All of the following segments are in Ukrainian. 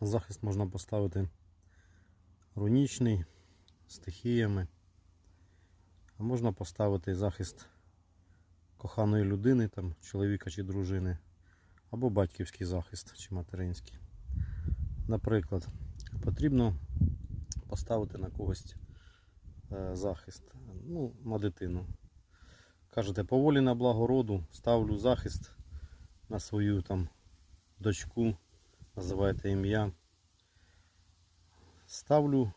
Захист можна поставити рунічний, стихіями. А можна поставити захист коханої людини, там, чоловіка чи дружини, або батьківський захист чи материнський. Наприклад, потрібно поставити на когось е, захист, ну, на дитину. Кажете, по волі на благо роду ставлю захист на свою там дочку, називаєте ім'я. Ставлю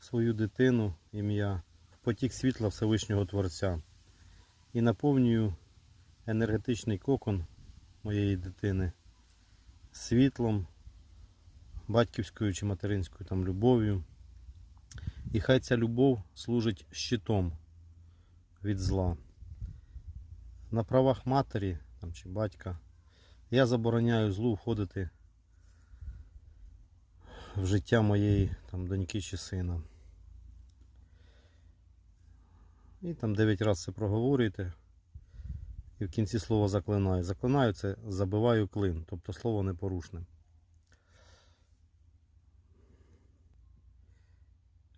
свою дитину ім'я в потік світла Всевишнього Творця і наповнюю енергетичний кокон моєї дитини світлом, батьківською чи материнською там любов'ю. І хай ця любов служить щитом від зла. На правах матері там, чи батька я забороняю злу входити в життя моєї там, доньки чи сина. І там 9 разів це проговорюєте. І в кінці слово заклинаю. Заклинаю це забиваю клин, тобто слово непорушне.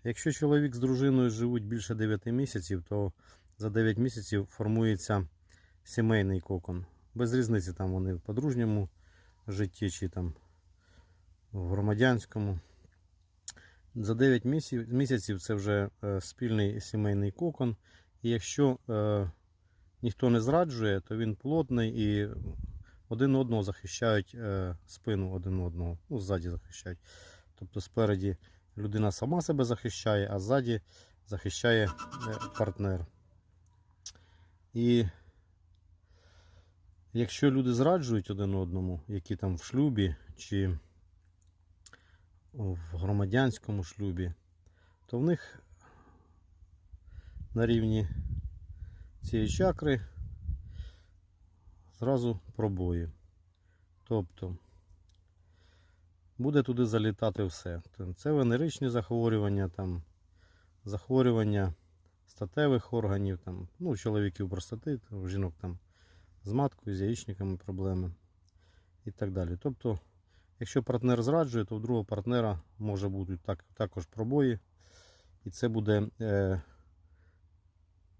Якщо чоловік з дружиною живуть більше 9 місяців, то за 9 місяців формується сімейний кокон. Без різниці там вони в подружньому житті чи там в громадянському. За 9 місяців, це вже е, спільний сімейний кокон. І якщо е, ніхто не зраджує, то він плотний і один одного захищають е, спину один одного. Ну, ззаді захищають. Тобто спереді людина сама себе захищає, а ззаді захищає е, партнер. І якщо люди зраджують один одному, які там в шлюбі чи в громадянському шлюбі, то в них на рівні цієї чакри зразу пробої. Тобто буде туди залітати все. Це венеричні захворювання, там, захворювання статевих органів, там, ну, чоловіків простатит, у жінок там з маткою, з яєчниками проблеми і так далі. Тобто, якщо партнер зраджує, то у другого партнера може бути так, також пробої. І це буде е,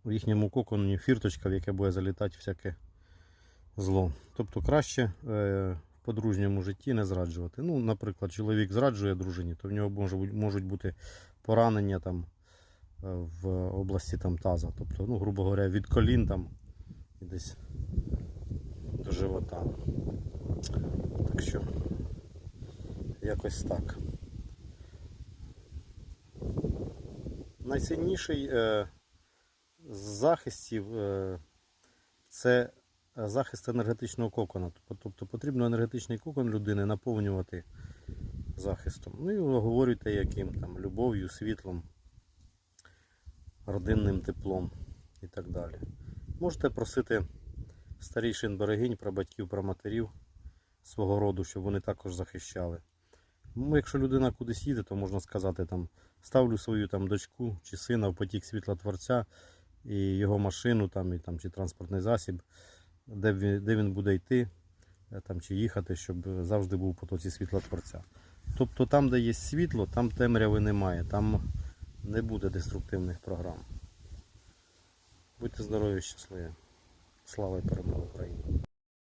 у їхньому коконі фірточка, в яке буде залітати всяке зло. Тобто краще е, в подружньому житті не зраджувати. Ну, Наприклад, чоловік зраджує дружині, то в нього може, можуть бути поранення там, е, в області там, таза. Тобто, ну, грубо говоря, від колін там, і десь до живота. Так що, якось так. Найсильніший е, з захистів е, це захист енергетичного кокона. Тобто- потрібно енергетичний кокон людини наповнювати захистом. Ну і оговорюйте яким там любов'ю, світлом, родинним теплом і так далі. Можете просити старішин берегинь про батьків, про матерів свого роду, щоб вони також захищали. Ну, якщо людина кудись їде, то можна сказати, там, ставлю свою там, дочку чи сина в потік світла Творця і його машину там, і, там, чи транспортний засіб, де він, де він буде йти е, там, чи їхати, щоб завжди був у потоці світла Творця. Тобто там, де є світло, там темряви немає, там не буде деструктивних програм. Будьте здорові, щасливі. Слава і перемога Україні!